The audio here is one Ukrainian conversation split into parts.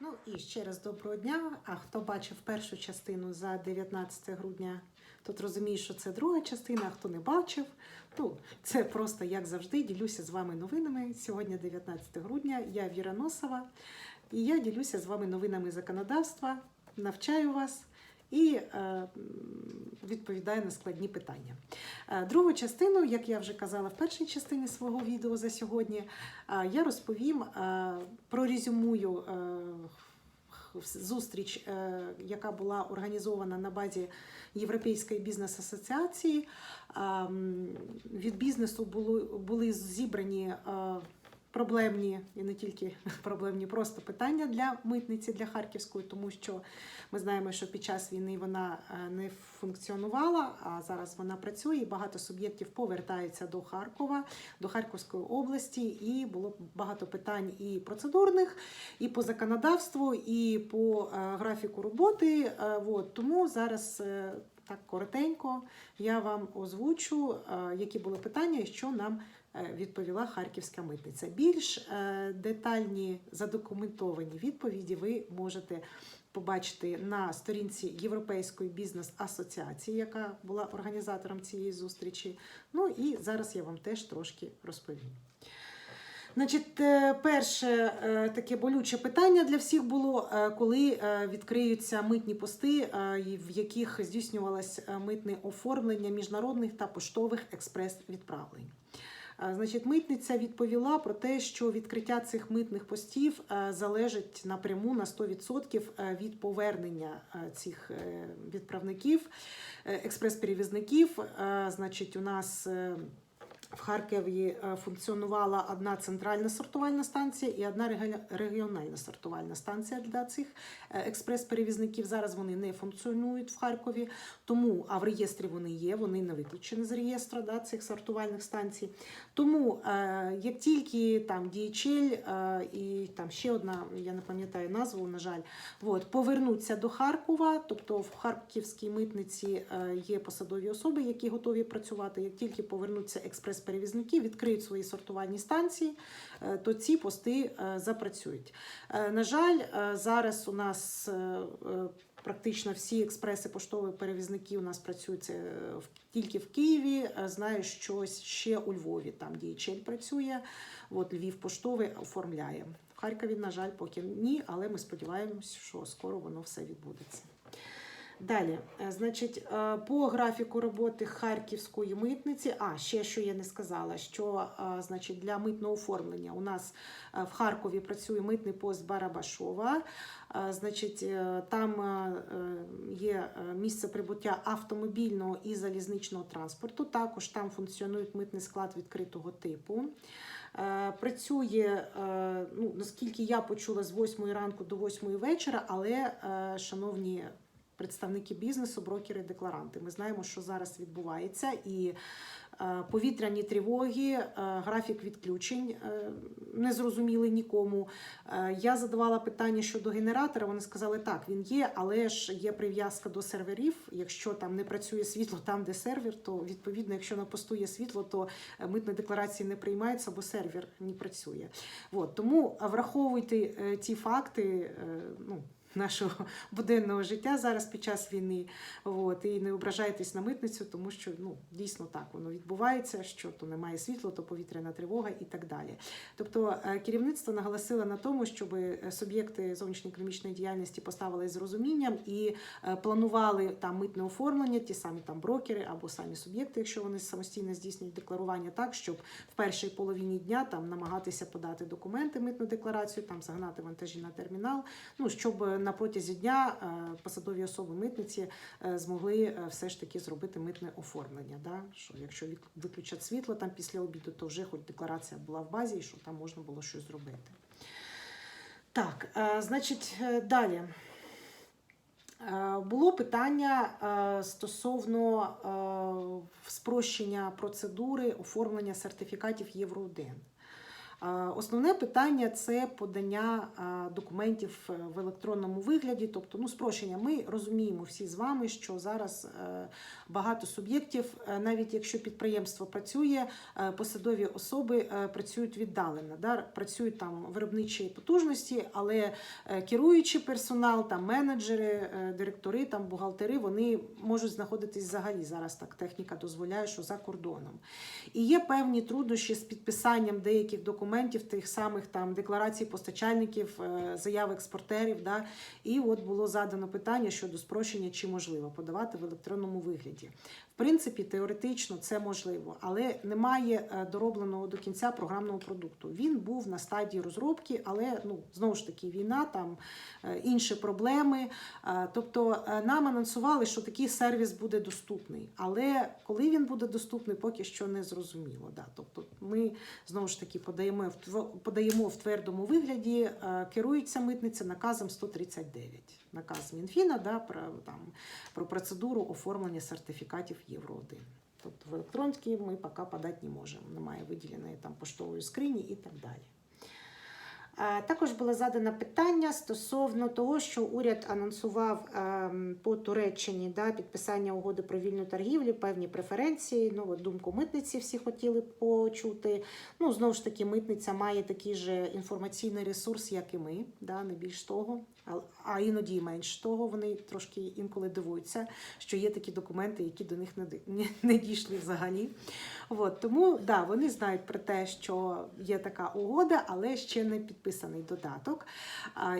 Ну і ще раз доброго дня. А хто бачив першу частину за 19 грудня, тут розуміє, що це друга частина, а хто не бачив, ну це просто як завжди ділюся з вами новинами. Сьогодні 19 грудня, я Віра Носова, і я ділюся з вами новинами законодавства, навчаю вас. І е, відповідаю на складні питання. Е, Другу частину, як я вже казала в першій частині свого відео за сьогодні, е, я розповім, прорезюмую е, зустріч, яка була організована на базі Європейської бізнес-асоціації. Від бізнесу були, зібрані проблемні і не тільки проблемні, просто питання для митниці для Харківської, тому що ми знаємо, що під час війни вона е, не функціонувала, а зараз вона працює. і Багато суб'єктів повертаються до Харкова, до Харківської області, і було багато питань і процедурних, і по законодавству, і по е, графіку роботи. Е, от. Тому зараз. Так коротенько я вам озвучу, які були питання і що нам відповіла Харківська митниця. Більш е, детальні задокументовані відповіді ви можете побачити на сторінці Європейської бізнес-асоціації, яка була організатором цієї зустрічі. Ну і зараз я вам теж трошки розповім. Значить, е, перше е, таке болюче питання для всіх було, е, коли е, відкриються митні пости, е, в яких здійснювалось е, митне оформлення міжнародних та поштових експрес-відправлень. Значить, митниця відповіла про те, що відкриття цих митних постів е, залежить напряму на 100% е, від повернення е, цих відправників, експрес-перевізників. Значить, у нас в Харкові е, функціонувала одна центральна сортувальна станція і одна регіональна сортувальна станція для цих е, експрес-перевізників. Зараз вони не функціонують в Харкові, тому а в реєстрі вони є, вони не виключені з реєстру да, цих сортувальних станцій. Тому е, як тільки там DHL і там ще одна, я не пам'ятаю назву, на жаль, от, повернуться до Харкова, тобто в Харківській митниці є посадові особи, які готові працювати. Як тільки повернуться експрес-перевізники, відкриють свої сортувальні станції, е, то ці пости е, запрацюють. Е, На жаль, зараз у нас практично всі експреси поштові перевізники у нас працюють тільки в Києві. Знаю, що ще у Львові там DHL працює. От Львів поштовий оформляє. В Харкові, на жаль, поки ні, але ми сподіваємось, що скоро воно все відбудеться. Далі, е, значить, е, по графіку роботи Харківської митниці, а ще що я не сказала, що е, значить, для митного оформлення у нас в Харкові працює митний пост Барабашова. Значить, там є місце прибуття автомобільного і залізничного транспорту. Також там функціонує митний склад відкритого типу. Працює, ну, наскільки я почула, з 8 ранку до 8 вечора, але, шановні представники бізнесу, брокери, декларанти, ми знаємо, що зараз відбувається, і е, повітряні тривоги, е, графік відключень е, не зрозуміли нікому. Я задавала питання щодо генератора. Вони сказали, так, він є, але ж є прив'язка до серверів. Якщо там не працює світло там, де сервер, то відповідно, якщо на посту є світло, то митні декларації не приймаються, бо сервер не працює. От, тому враховуйте ті факти. Ну, Нашого буденного життя зараз під час війни, от, і не ображайтесь на митницю, тому що ну дійсно так воно відбувається, що то немає світла, то повітряна тривога і так далі. Тобто е, керівництво наголосило на тому, щоб е, суб'єкти зовнішньоекономічної діяльності поставили з розумінням і е, планували там митне оформлення, ті самі там брокери або самі суб'єкти, якщо вони самостійно здійснюють декларування, так щоб в першій половині дня там намагатися подати документи, митну декларацію, там загнати вантажі на термінал. Ну щоб на протязі дня е, посадові особи митниці е, змогли е, все ж таки зробити митне оформлення. Да? Що якщо вик- виключать світло там після обіду, то вже хоч декларація була в базі, і що там можна було щось зробити. Так, значить, далі. Було питання стосовно спрощення процедури оформлення сертифікатів Євро 1. А, Основне питання це подання документів е, в електронному вигляді, тобто ну, спрощення. Ми розуміємо всі з вами, що зараз е, багато суб'єктів, е, навіть якщо підприємство працює, посадові особи працюють віддалено, да? працюють там виробничі потужності, але керуючий персонал, там менеджери, директори, там бухгалтери, вони можуть знаходитись взагалі зараз. Так техніка дозволяє, що за кордоном. І є певні труднощі з підписанням деяких документів, тих самих там декларацій постачальників, е, заяв експортерів. Да? І от було задано питання щодо спрощення, чи можливо подавати в електронному вигляді. В принципі, теоретично це можливо, але немає е, доробленого до кінця програмного продукту. Він був на стадії розробки, але ну знову ж таки війна, там е, інші проблеми. Тобто нам анонсували, що такий сервіс буде доступний. Але коли він буде доступний, поки що не зрозуміло. Да. Тобто ми знову ж таки подаємо подаємо в твердому вигляді, е, керується митниця наказом 139. Наказ Мінфіна да, про, там, про процедуру оформлення сертифікатів Євро 1. Тобто в електронській ми поки подати не можемо. Немає виділеної там поштової скрині і так далі. Е, Також було задано питання стосовно того, що уряд анонсував ем, по Туреччині да, підписання угоди про вільну торгівлю, певні преференції. Ну, думку митниці всі хотіли почути. Ну, знову ж таки, митниця має такий же інформаційний ресурс, як і ми, да, не більш того, а, іноді й менш того. Вони трошки інколи дивуються, що є такі документи, які до них не, дійшли взагалі. От, тому да, вони знають про те, що є така угода, але ще не підписаний додаток.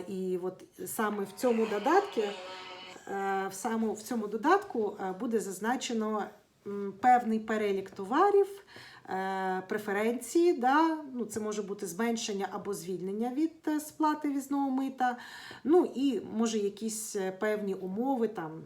І от саме в цьому додатку, е, в саму в цьому додатку е, буде зазначено певний перелік товарів. е, Преференції, да? ну, це може бути зменшення або звільнення від сплати візного мита. Ну і може якісь певні умови, там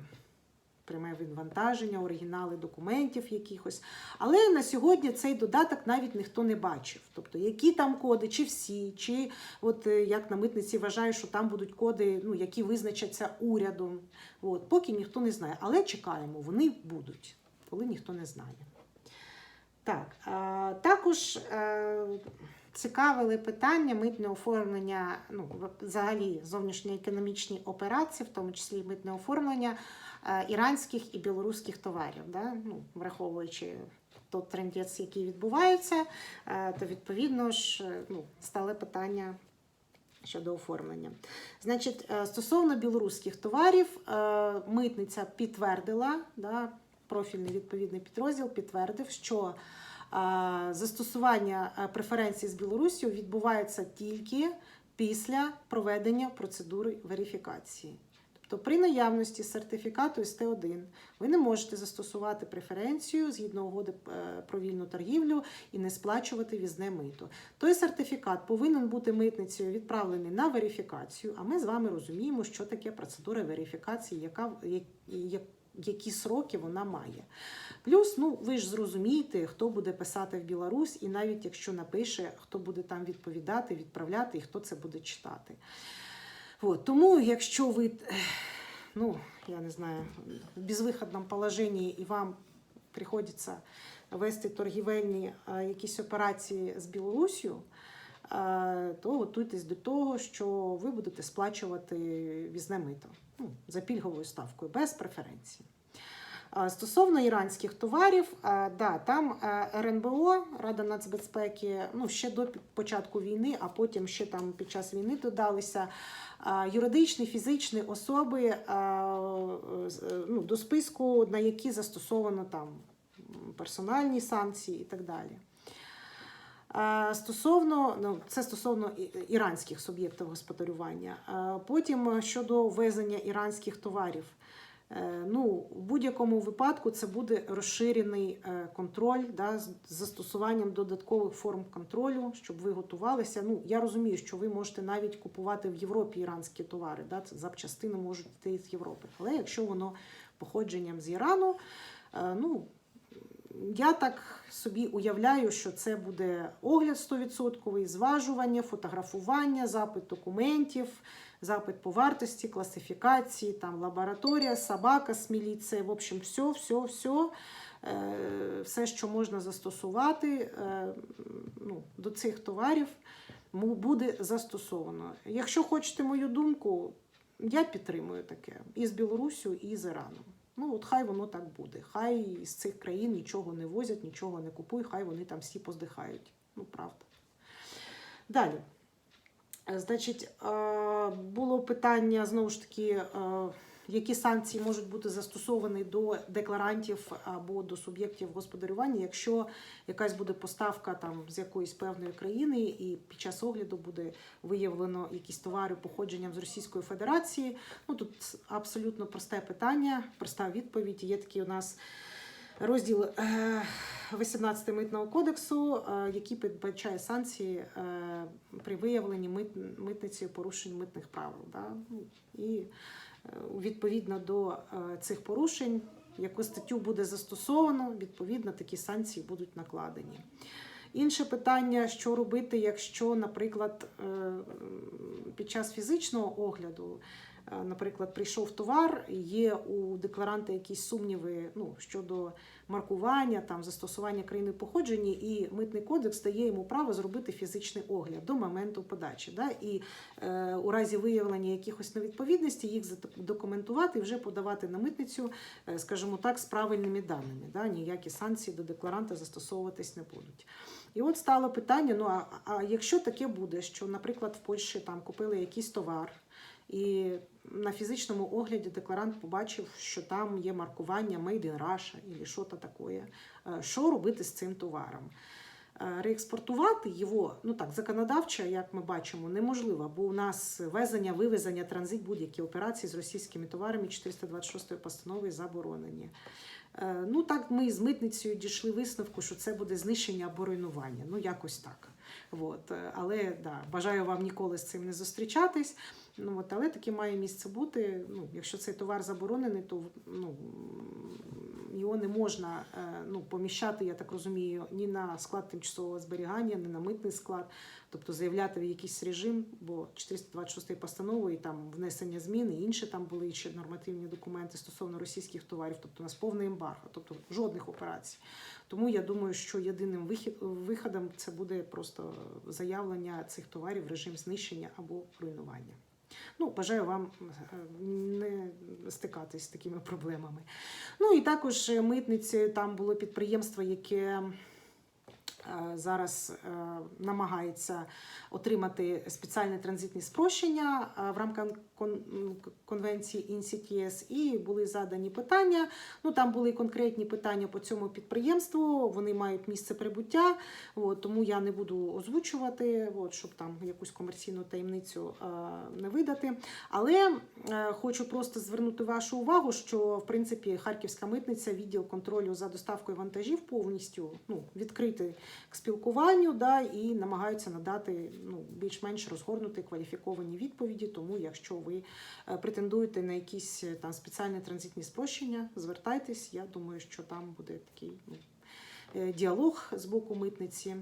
пряме відвантаження, оригінали документів якихось. Але на сьогодні цей додаток навіть ніхто не бачив. Тобто, які там коди, чи всі, чи от е, як на митниці вважаю, що там будуть коди, ну, які визначаться урядом. От, поки ніхто не знає. Але чекаємо, вони будуть, коли ніхто не знає. Так, а, також е, цікавили питання митне оформлення, ну, взагалі зовнішньоекономічні операції, в тому числі митне оформлення іранських і білоруських товарів, да? ну, враховуючи той трендець, який відбувається, е, то відповідно ж е, ну, стали питання щодо оформлення. Значить, е, стосовно білоруських товарів, е, митниця підтвердила, да, профільний відповідний підрозділ підтвердив, що е, застосування е, преференцій з Білорусію відбувається тільки після проведення процедури верифікації. Тобто при наявності сертифікату СТ1 ви не можете застосувати преференцію згідно угоди е, про вільну торгівлю і не сплачувати візне мито. Той сертифікат повинен бути митницею відправлений на верифікацію. А ми з вами розуміємо, що таке процедура верифікації, яка які сроки вона має. Плюс, ну ви ж зрозумієте, хто буде писати в Білорусь, і навіть якщо напише, хто буде там відповідати, відправляти і хто це буде читати. От, тому, якщо ви, ну, я не знаю, в безвиходному положенні і вам приходиться вести торгівельні е, якісь операції з Білорусію, е, то готуйтесь до того, що ви будете сплачувати візне мито ну, за пільговою ставкою, без преференцій. Стосовно іранських товарів, да, там е, РНБО, Рада нацбезпеки, ну ще до початку війни, а потім ще там під час війни додалися юридичні, фізичні особи е, ну, до списку, на які застосовано там персональні санкції і так далі. Стосовно, ну, це стосовно іранських суб'єктів господарювання. Потім щодо ввезення іранських товарів. Е, Ну, в будь-якому випадку це буде розширений е, контроль да, з застосуванням додаткових форм контролю, щоб ви готувалися. Ну, я розумію, що ви можете навіть купувати в Європі іранські товари, да, запчастини можуть йти з Європи. Але якщо воно походженням з Ірану, е, ну, я так собі уявляю, що це буде огляд 100%, зважування, фотографування, запит документів, запит по вартості, класифікації, там лабораторія, собака з міліцією, в общем, все, все, все. все, що можна застосувати е, ну, до цих товарів, буде застосовано. Якщо хочете мою думку, я підтримую таке і з Білоруссю, і з Іраном. Ну, от хай воно так буде. Хай з цих країн нічого не возять, нічого не купують, хай вони там всі поздихають. Ну, правда. Далі. Е, Значить, е, було питання знову ж таки, е, які санкції можуть бути застосовані до декларантів або до суб'єктів господарювання, якщо якась буде поставка там з якоїсь певної країни, і під час огляду буде виявлено якісь товари походженням з Російської Федерації. Ну тут абсолютно просте питання, проста відповідь. Є такий у нас розділ е, 18 митного кодексу, е, який передбачає санкції е, при виявленні мит, митницею порушень митних правил. Да? Ну, І е, відповідно до е, цих порушень, яку статтю буде застосовано, відповідно такі санкції будуть накладені. Інше питання, що робити, якщо, наприклад, е, під час фізичного огляду, е, наприклад, прийшов товар, є у декларанта якісь сумніви ну, щодо маркування, там, застосування країни походження, і митний кодекс дає йому право зробити фізичний огляд до моменту подачі. Да? І е, у разі виявлення якихось невідповідностей їх задокументувати і вже подавати на митницю, е, скажімо так, з правильними даними. Да? Ніякі санкції до декларанта застосовуватись не будуть. І от стало питання: ну а, а якщо таке буде, що, наприклад, в Польщі там купили якийсь товар, і на фізичному огляді декларант побачив, що там є маркування Made in Russia або що то таке, Е, що робити з цим товаром? Е, Реекспортувати його, ну так, законодавчо, як ми бачимо, неможливо, бо у нас везення, вивезення, транзит, будь-які операції з російськими товарами 426 постанови заборонені. Е, Ну так, ми з митницею дійшли висновку, що це буде знищення або руйнування. Ну, якось так. От. Але да, бажаю вам ніколи з цим не зустрічатись. Ну, от, але таке має місце бути. Ну, якщо цей товар заборонений, то ну, його не можна е, ну, поміщати, я так розумію, ні на склад тимчасового зберігання, ні на митний склад, тобто заявляти в якийсь режим, бо 426 постановою там внесення змін і інші там були ще нормативні документи стосовно російських товарів, тобто у нас повне ембарго, тобто жодних операцій. Тому я думаю, що єдиним вихід, виходом це буде просто заявлення цих товарів в режим знищення або руйнування. Ну, бажаю вам е, не стикатись з такими проблемами. Ну і також митницею митниці там було підприємство, яке е, зараз е, намагається отримати спеціальне транзитне спрощення е, в рамках конвенції INCTS, і були задані питання. Ну там були конкретні питання по цьому підприємству. Вони мають місце прибуття, от, тому я не буду озвучувати, от, щоб там якусь комерційну таємницю е, не видати. Але е, хочу просто звернути вашу увагу, що в принципі Харківська митниця, відділ контролю за доставкою вантажів повністю ну, відкритий к спілкуванню, да, і намагаються надати ну, більш-менш розгорнуті кваліфіковані відповіді. Тому, якщо ви е, претендуєте на якісь е, там спеціальні транзитні спрощення, звертайтесь. Я думаю, що там буде такий. Ну, е, Діалог з боку митниці.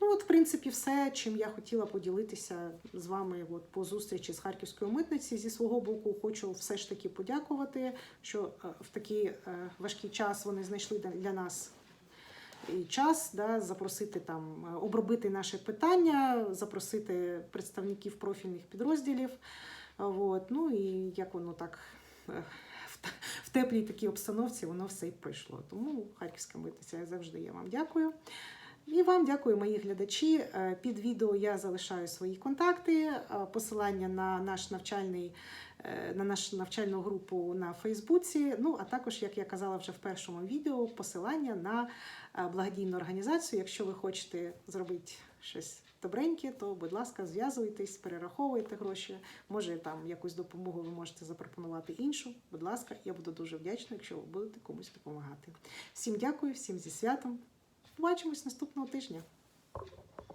Ну, от, в принципі, все, чим я хотіла поділитися з вами от, по зустрічі з Харківською митниці. Зі свого боку, хочу все ж таки подякувати, що в такий важкий час вони знайшли для- нас час да, запросити там, е, обробити наші питання, запросити представників профільних підрозділів. От, ну і як воно так е, в теплій такій обстановці воно все і пройшло. Тому Харківська митниця я завжди я вам дякую. І вам дякую, мої глядачі. Е, Під відео я залишаю свої контакти, е, посилання на наш навчальний. е, На нашу навчальну групу на Фейсбуці. Ну а також, як я казала вже в першому відео, посилання на благодійну організацію. Якщо ви хочете зробити щось добреньке, то будь ласка, зв'язуйтесь, перераховуйте гроші. Може, там якусь допомогу ви можете запропонувати іншу. Будь ласка, я буду дуже вдячна, якщо ви будете комусь допомагати. Всім дякую, всім зі святом. Побачимось наступного тижня.